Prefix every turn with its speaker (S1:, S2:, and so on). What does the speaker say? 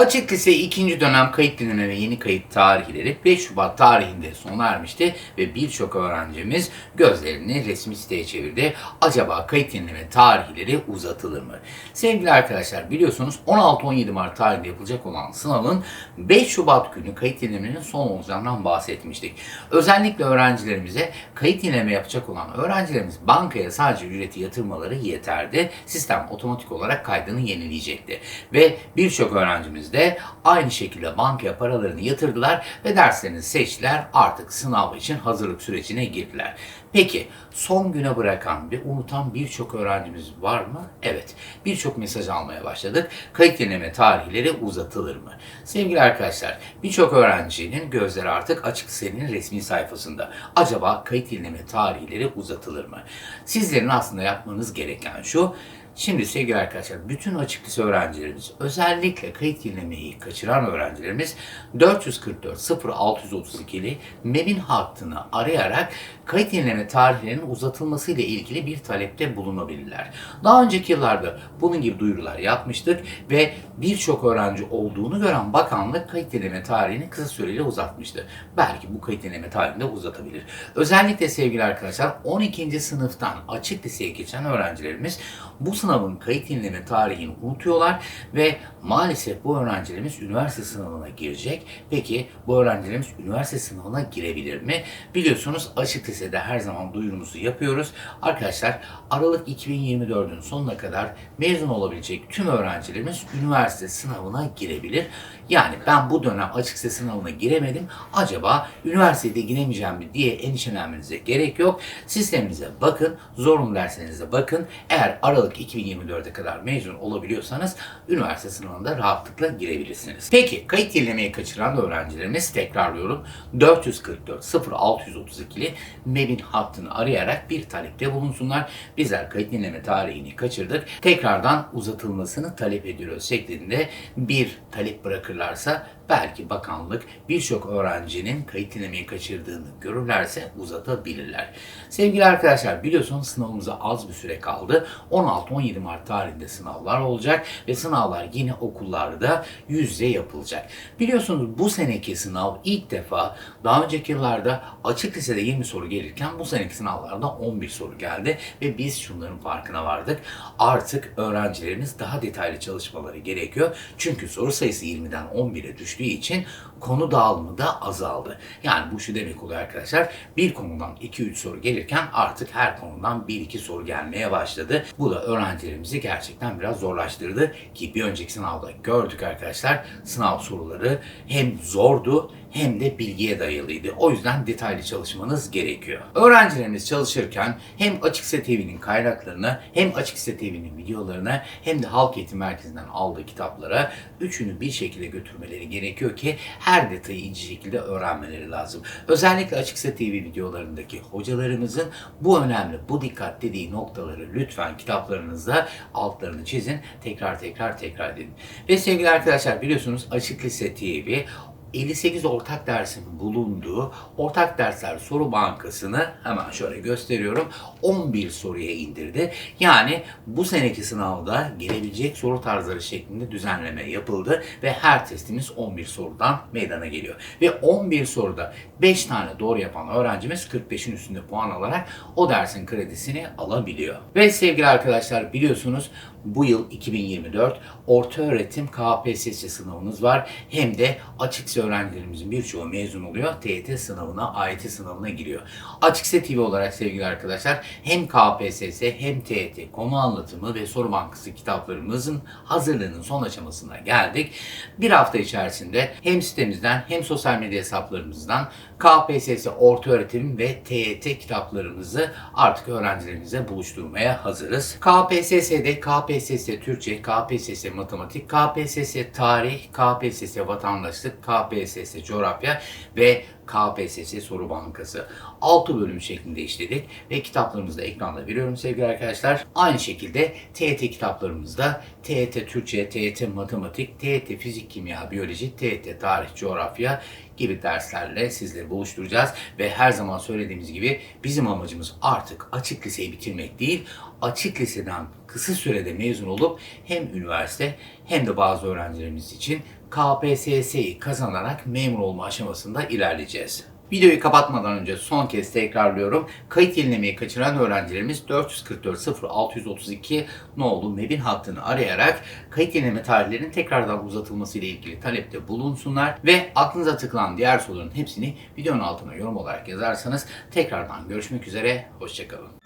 S1: Açık Lise 2. dönem kayıt ve yeni kayıt tarihleri 5 Şubat tarihinde sona ermişti ve birçok öğrencimiz gözlerini resmi siteye çevirdi. Acaba kayıt dinleme tarihleri uzatılır mı? Sevgili arkadaşlar biliyorsunuz 16-17 Mart tarihinde yapılacak olan sınavın 5 Şubat günü kayıt dinlemenin son olacağından bahsetmiştik. Özellikle öğrencilerimize kayıt dinleme yapacak olan öğrencilerimiz bankaya sadece ücreti yatırmaları yeterdi. Sistem otomatik olarak kaydını yenileyecekti. Ve birçok öğrencimiz de aynı şekilde bankaya paralarını yatırdılar ve derslerini seçtiler. Artık sınav için hazırlık sürecine girdiler. Peki son güne bırakan ve unutan birçok öğrencimiz var mı? Evet. Birçok mesaj almaya başladık. Kayıt dinleme tarihleri uzatılır mı? Sevgili arkadaşlar, birçok öğrencinin gözleri artık açık lisenin resmi sayfasında. Acaba kayıt dinleme tarihleri uzatılır mı? Sizlerin aslında yapmanız gereken şu, Şimdi sevgili arkadaşlar bütün açık lise öğrencilerimiz özellikle kayıt dinlemeyi kaçıran öğrencilerimiz 444 0632'li MEB'in hattını arayarak kayıt dinleme tarihlerinin uzatılması ile ilgili bir talepte bulunabilirler. Daha önceki yıllarda bunun gibi duyurular yapmıştık ve birçok öğrenci olduğunu gören bakanlık kayıt dinleme tarihini kısa süreli uzatmıştı. Belki bu kayıt dinleme tarihini de uzatabilir. Özellikle sevgili arkadaşlar 12. sınıftan açık liseye geçen öğrencilerimiz bu sınavın kayıt dinleme tarihini unutuyorlar ve maalesef bu öğrencilerimiz üniversite sınavına girecek. Peki bu öğrencilerimiz üniversite sınavına girebilir mi? Biliyorsunuz açık lisede her zaman duyurumuzu yapıyoruz. Arkadaşlar Aralık 2024'ün sonuna kadar mezun olabilecek tüm öğrencilerimiz üniversite sınavına girebilir. Yani ben bu dönem açık lise sınavına giremedim. Acaba üniversitede giremeyeceğim mi diye endişelenmenize gerek yok. Sisteminize bakın, zorunlu derslerinize bakın. Eğer Aralık 2024'e kadar mezun olabiliyorsanız üniversite sınavında rahatlıkla girebilirsiniz. Peki kayıt dinlemeyi kaçıran öğrencilerimiz tekrarlıyorum. 444 0632'li MEB'in hattını arayarak bir talepte bulunsunlar. Bizler kayıt dinleme tarihini kaçırdık. Tekrardan uzatılmasını talep ediyoruz şeklinde bir talep bırakırlarsa belki bakanlık birçok öğrencinin kayıt dinlemeyi kaçırdığını görürlerse uzatabilirler. Sevgili arkadaşlar biliyorsunuz sınavımıza az bir süre kaldı. 16-17 Mart tarihinde sınavlar olacak ve sınavlar yine okullarda yüz yüze yapılacak. Biliyorsunuz bu seneki sınav ilk defa daha önceki yıllarda açık lisede 20 soru gelirken bu seneki sınavlarda 11 soru geldi ve biz şunların farkına vardık. Artık öğrencilerimiz daha detaylı çalışmaları gerekiyor. Çünkü soru sayısı 20'den 11'e düştüğü için konu dağılımı da azaldı. Yani bu şu demek oluyor arkadaşlar. Bir konudan 2-3 soru gelirken artık her konudan 1-2 soru gelmeye başladı. Bu da öğrencilerimizi gerçekten biraz zorlaştırdı ki bir önceki sınavda gördük arkadaşlar. Sınav soruları hem zordu hem de bilgiye dayalıydı. O yüzden detaylı çalışmanız gerekiyor. Öğrencilerimiz çalışırken hem Açıkse TV'nin kaynaklarına hem Açıkse TV'nin videolarına hem de Halk Eğitim Merkezi'nden aldığı kitaplara üçünü bir şekilde götürmeleri gerekiyor ki her detayı ince şekilde öğrenmeleri lazım. Özellikle Açıkse TV videolarındaki hocalarımızın bu önemli, bu dikkat dediği noktaları lütfen kitaplarınızda altlarını çizin. Tekrar tekrar tekrar edin. Ve sevgili arkadaşlar biliyorsunuz Açık Lise TV 58 ortak dersin bulunduğu ortak dersler soru bankasını hemen şöyle gösteriyorum. 11 soruya indirdi. Yani bu seneki sınavda gelebilecek soru tarzları şeklinde düzenleme yapıldı ve her testimiz 11 sorudan meydana geliyor. Ve 11 soruda 5 tane doğru yapan öğrencimiz 45'in üstünde puan alarak o dersin kredisini alabiliyor. Ve sevgili arkadaşlar biliyorsunuz bu yıl 2024 orta öğretim KPSS sınavımız var. Hem de öğrencilerimizin birçoğu mezun oluyor. TYT sınavına, AYT sınavına giriyor. Açıksa TV olarak sevgili arkadaşlar hem KPSS hem TYT konu anlatımı ve soru bankası kitaplarımızın hazırlığının son aşamasına geldik. Bir hafta içerisinde hem sitemizden hem sosyal medya hesaplarımızdan KPSS orta öğretim ve TYT kitaplarımızı artık öğrencilerimize buluşturmaya hazırız. KPSS'de KPSS Türkçe, KPSS Matematik, KPSS Tarih, KPSS Vatandaşlık, KPSS Coğrafya ve KPSS Soru Bankası. 6 bölüm şeklinde işledik ve kitaplarımızı da ekranda veriyorum sevgili arkadaşlar. Aynı şekilde TET kitaplarımızda TET Türkçe, TET Matematik, TET Fizik, Kimya, Biyoloji, TET Tarih, Coğrafya gibi derslerle sizleri buluşturacağız ve her zaman söylediğimiz gibi bizim amacımız artık açık liseyi bitirmek değil, açık liseden kısa sürede mezun olup hem üniversite hem de bazı öğrencilerimiz için KPSS'yi kazanarak memur olma aşamasında ilerleyeceğiz. Videoyu kapatmadan önce son kez tekrarlıyorum. Kayıt yenilemeyi kaçıran öğrencilerimiz 444 0632 nolu MEB'in hattını arayarak kayıt yenileme tarihlerinin tekrardan uzatılması ile ilgili talepte bulunsunlar ve aklınıza tıkılan diğer soruların hepsini videonun altına yorum olarak yazarsanız tekrardan görüşmek üzere, hoşçakalın.